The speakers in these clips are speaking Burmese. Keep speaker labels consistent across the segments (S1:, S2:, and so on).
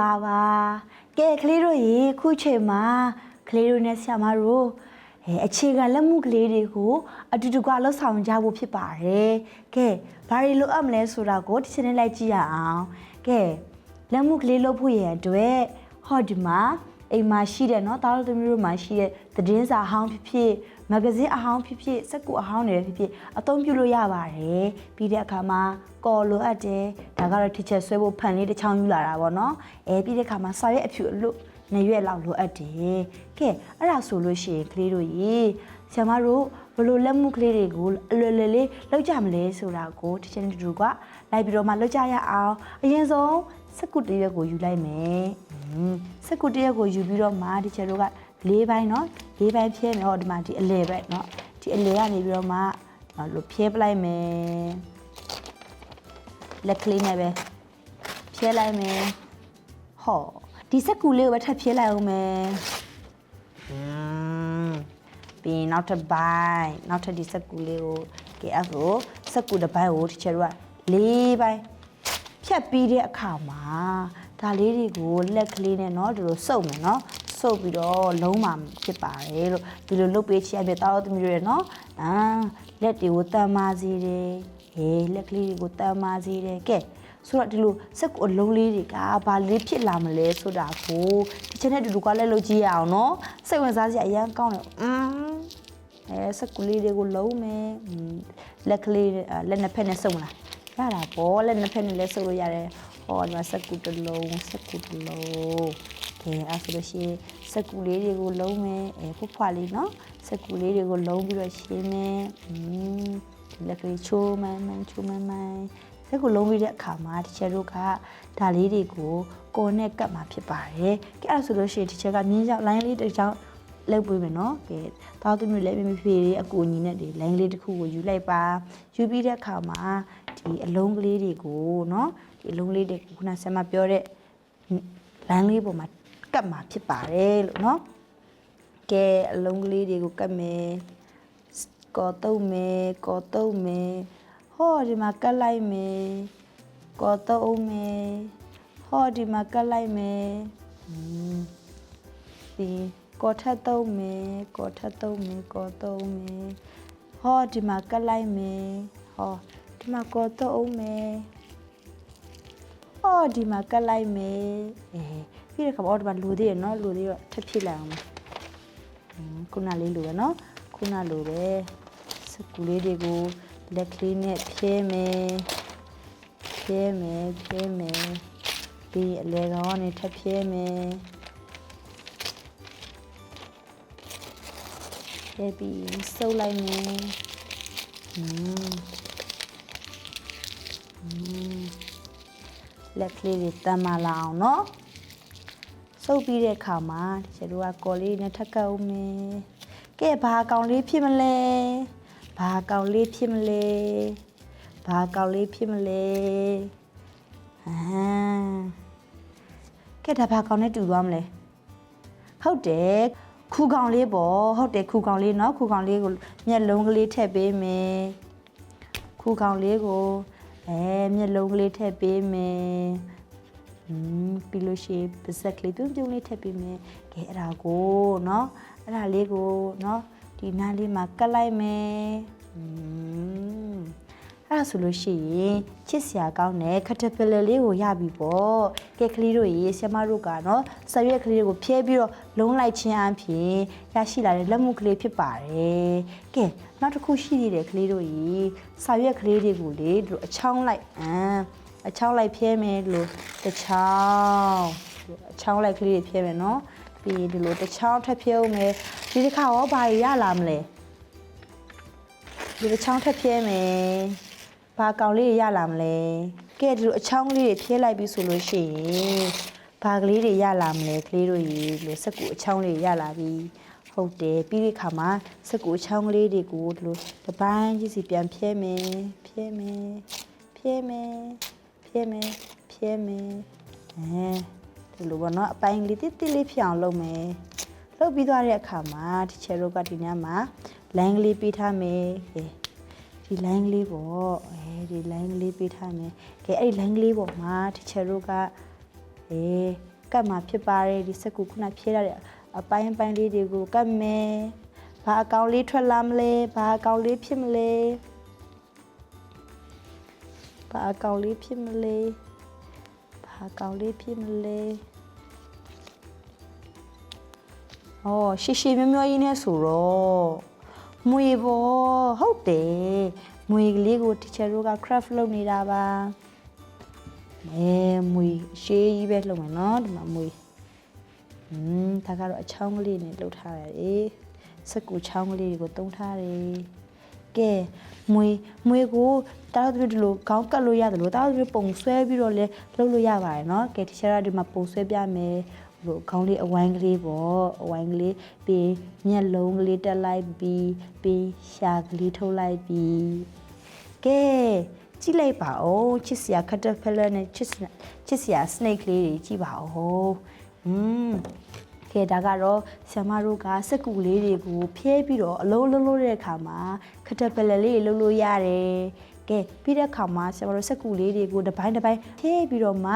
S1: လာပါကဲကလေးတို့ရေခုချိန်မှာကလေးတို့နဲ့ဆရာမတို့အဲအခြေခံလက်မှုကလေးတွေကိုအတူတူကလှုပ်ဆောင်ကြဖို့ဖြစ်ပါတယ်ကဲဘာတွေလိုအပ်မလဲဆိုတာကိုဒီချိန်နဲ့လိုက်ကြည့်ရအောင်ကဲလက်မှုကလေးလုပ်ဖို့ရန်အတွက်ဟောဒီမှာ အိမ်မှာရှိတဲ့เนาะတားလို့သမီးတို့မှာရှိတဲ့သတင်းစာအဟောင်းဖြစ်ဖြစ်မဂ္ဂဇင်းအဟောင်းဖြစ်ဖြစ်စက်ကူအဟောင်းတွေဖြစ်ဖြစ်အသုံးပြုလို့ရပါတယ်ပြီးတဲ့အခါမှာကော်လိုအပ်တယ်ဒါကတော့ teacher ဆွဲဖို့ဖန်လေးတစ်ချောင်းယူလာတာပေါ့နော်အဲပြီးတဲ့အခါမှာစာရွက်အဖြူအလွတ်နေရွက်လောက်လိုအပ်တယ်ကဲအဲ့ဒါဆိုလို့ရှိရင်ကလေးတို့ရေ ဆရာမတို့ဘယ်လိုလက်မှုကလေးတွေကိုအလွယ်လွယ်လေးလောက်ကြမလဲဆိုတာကို teacher နဲ့တူတူကလိုက်ပြီးတော့မှလောက်ကြရအောင်အရင်ဆုံးစက်ကူတစ်ရွက်ကိုယူလိုက်မယ်อืมစက်ကူတစ်ရွက်ကိုယူပြီးတော့မှ teacher တို့က၄ဘိုင်းเนาะ၄ဘိုင်းဖြဲမယ်ဟောဒီမှာဒီအလဲပဲเนาะဒီအလဲကနေပြီးတော့မှလို့ဖြဲပလိုက်မယ် လက်ကလေးနဲ့ပဲဖြဲလိုက်မယ်ဟောဒီစက်ကူလေးကိုပဲထပ်ဖြဲလိုက်အောင်မယ်อืม ပြီးရင်နောက်တစ်ပိုင်းနောက်ထပ်ဒီစက်ကူလေးကိုကဲအဲ့ဆိုစက်ကူတစ်ပိုင်းကိုတချေတို့က၄ပိုင်းဖြတ်ပြီးတဲ့အခါမှာဒါလေးတွေကိုလက်ကလေးနဲ့เนาะဒီလိုစုပ်မယ်เนาะစုပ်ပြီးတော့လုံးမှာဖြစ်ပါတယ်လို့ဒီလိုလုပ်ပေးချင်ပြတောက်သမီးတွေเนาะအာလက်တွေကိုတန်မာစေတယ်ဟေးလက်ကလေးတွေကိုတန်မာစေတယ်ကဲဆိုတော့ဒီလိုစက်ကိုအလုံးလေးတွေကဘာလေးဖြစ်လာမလဲဆိုတာကိုဒီချက်နဲ့တူတူကလည်းလုပ်ကြည့်ရအောင်เนาะစိတ်ဝင်စားစရာအရင်ကောင်းတယ်อืม အဲစကူလေးတွေကိုလုံးမယ်လက်ကလေးလက်နှစ်ဖက်နဲ့စုံလားရတာပေါ့လက်နှစ်ဖက်နဲ့လည်းစုံလို့ရတယ်ဟောဒီမှာစကူတစ်လုံးစကူတစ်လုံးကဲအဲဆိုလို့ရှိရင်စကူလေးတွေကိုလုံးမယ်အဲဖွဖွလေးနော်စကူလေးတွေကိုလုံးပြီးတော့ရှင်းမယ်ဒီလက်ကလေးချိုးမှန်မှန်ချိုးမှန်မှန်စကူလုံးပြီးတဲ့အခါမှာတချေတို့ကဒါလေးတွေကိုကိုယ်နဲ့ကတ်မှာဖြစ်ပါတယ်ကဲအဲဆိုလို့ရှိရင်တချေကမြင်းရောက်လိုင်းလေးတစ်ချောင်း လောက်ပေးမယ်နော်ကဲသားသမီးလည်းမိမိဖေတွေအကူအညီနဲ့ဒီလိုင်းလေးတစ်ခုကိုယူလိုက်ပါယူပြီးတဲ့အခါမှာဒီအလုံးကလေးတွေကိုနော်ဒီအလုံးလေးတွေကိုခုနဆရာမပြောတဲ့လမ်းလေးပေါ်မှာကတ်မှာဖြစ်ပါတယ်လို့နော်ကဲအလုံးကလေးတွေကိုကတ်မယ်ကော်တုံးမယ်ကော်တုံးမယ်ဟောဒီမှာကတ်လိုက်မယ်ကော်တုံးမယ်ဟောဒီမှာကတ်လိုက်မယ်อืมဒီ ကော်ထက်သုံးမယ်ကော်ထက်သုံးမယ်ကော်သုံးမယ်ဟောဒီမှာကတ်လိုက်မယ်ဟောဒီမှာကော်သုံးမယ်ဟောဒီမှာကတ်လိုက်မယ်အဲပြီးတော့ခါတော့ဒီမှာလူသေးရနော်လူသေးတော့ထပ်ဖြစ်လိုက်အောင်อืมခုနလေးလိုပဲနော်ခုနလိုပဲစကူလေးတွေကိုလက်ကလေးနဲ့ဖြဲမယ်ဖြဲမယ်ဖြဲမယ်ပြီးအလဲကောင်ကနေထပ်ဖြဲမယ် ဖြဲပြီးစုပ်လိုက်မယ်อืมอืมလက်ကလေးတွေတမ်းမလာအောင်เนาะစုပ်ပြီးတဲ့အခါမှာကျတို့ကကော်လေးနဲ့ထပ်ကပ်ဦးမယ်ကဲဘာကောင်လေးဖြစ်မလဲဘာကောင်လေးဖြစ်မလဲဘာကောင်လေးဖြစ်မလဲဟမ်ကဲဒါဘာကောင်နဲ့တူသွားမလဲဟုတ်တယ် ခူကောင်လေးပေါ့ဟုတ်တယ်ခူကောင်လေးเนาะခူကောင်လေးကိုမျက်လုံးကလေးထည့်ပေးမယ်ခူကောင်လေးကိုအဲမျက်လုံးကလေးထည့်ပေးမယ်อืมပြီးလို့ရှိရင်ပါဇက်ကလေးပြုံးပြုံးလေးထည့်ပေးမယ်ကဲအဲ့ဒါကိုเนาะအဲ့ဒါလေးကိုเนาะဒီနားလေးမှာကတ်လိုက်မယ်อืม အဲ့ဒါဆိုလို့ရှိရင်ချစ်စရာကောင်းတဲ့ caterpillar လေးကိုရပြီပေါ့ကဲကလေးတို့ရေဆရာမတို့ကနော်ဆက်ရွက်ကလေးတွေကိုဖြဲပြီးတော့လုံးလိုက်ခြင်းအပြင်ရရှိလာတဲ့လက်မှုကလေးဖြစ်ပါတယ်ကဲနောက်တစ်ခုရှိသေးတယ်ကလေးတို့ရေဆက်ရွက်ကလေးတွေကိုလေတို့အချောင်းလိုက်အမ်အချောင်းလိုက်ဖြဲမယ်လို့တစ်ချောင်းအချောင်းလိုက်ကလေးတွေဖြဲမယ်နော်ပြီးရင်ဒီလိုတစ်ချောင်းထပ်ဖြဲဦးမယ်ဒီတစ်ခါရောဘာရရလာမလဲဒီတစ်ချောင်းထပ်ဖြဲမယ် ဘာကောင်လေးရရလာမလဲကဲဒီလိုအချောင်းလေးတွေဖြဲလိုက်ပြီဆိုလို့ရှိရင်ဘာကလေးတွေရလာမလဲကလေးတို့ရေဒီလိုစက်ကူအချောင်းလေးရလာပြီဟုတ်တယ်ပြီးတဲ့အခါမှာစက်ကူအချောင်းကလေးတွေကိုဒီလိုတစ်ပိုင်းကြီးစီပြန်ဖြဲမယ်ဖြဲမယ်ဖြဲမယ်ဖြဲမယ်ဖြဲမယ်အဲဒီလိုပေါ့နော်အပိုင်းလေးတိတိလေးဖြစ်အောင်လုပ်မယ်လုပ်ပြီးသွားတဲ့အခါမှာဒီချယ်တို့ကဒီညမှာလိုင်းကလေးပေးထားမယ်ကဲ ဒီ line လေးပေါ့အဲဒီ line လေးပေးထားမယ်ကဲအဲ့ဒီ line လေးပေါ်မှာ teacher တို့ကအေးကတ်မှာဖြစ်ပါတယ်ဒီစက်ကူခုနဖြဲရတဲ့အပိုင်းအပိုင်းလေးတွေကိုကတ်မယ်ဘာအကောင်လေးထွက်လာမလဲဘာအကောင်လေးဖြစ်မလဲဘာအကောင်လေးဖြစ်မလဲဘာအကောင်လေးဖြစ်မလဲအော်ရှီရှီမျောမျောကြီးနဲ့ဆိုတော့ မွေပေါ့ဟုတ်တယ်မွေကလေးကို teacher တို့က craft လုပ်နေတာပါအဲမွေရှေးကြီးပဲလှုပ်မယ်နော်ဒီမှာမွေอืมဒါကတော့အချောင်းကလေးနဲ့လှုပ်ထားရတယ်စက်ကူချောင်းကလေးတွေကိုတုံးထားတယ်ကဲမွေမွေကိုတားတို့ဒီလိုခေါင်းကတ်လို့ရတယ်လို့တားတို့ပုံဆွဲပြီးတော့လဲလှုပ်လို့ရပါတယ်နော်ကဲတီချာကဒီမှာပုံဆွဲပြမယ် ဟိုခေါင်းလေးအဝိုင်းကလေးပေါ့အဝိုင်းကလေးပြီးမျက်လုံးကလေးတက်လိုက်ပြီးပြီးရှာကလေးထုတ်လိုက်ပြီးကဲကြည့်လိုက်ပါဦးချစ်စရာခတ်တက်ဖက်လက်နဲ့ချစ်စရာချစ်စရာ snake လေးတွေကြည့်ပါဦးอืมကဲဒါကတော့ဆ iam မတို့ကစက်ကူလေးတွေကိုဖျဲပြီးတော့အလုံးလုံးလို့တဲ့အခါမှာခတ်တက်ဖက်လက်လေးတွေလုံးလို့ရတယ်ကဲပြီးတဲ့အခါမှာဆ iam မတို့စက်ကူလေးတွေကိုတစ်ပိုင်းတစ်ပိုင်းဖျဲပြီးတော့မှ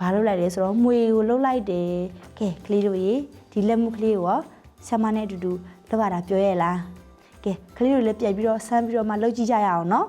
S1: ဘာလုပ်လိုက်လဲဆိုတော့မွေကိုလှုပ်လိုက်တယ်ကဲကလေးတို့ရေဒီလက်မှုကလေးကိုရောဆ iam မနဲ့အတူတူလောက်ရတာပြောရဲ့လားကဲကလေးတို့လည်းပြိုက်ပြီးတော့ဆမ်းပြီးတော့မှလှုပ်ကြည့်ကြရအောင်နော်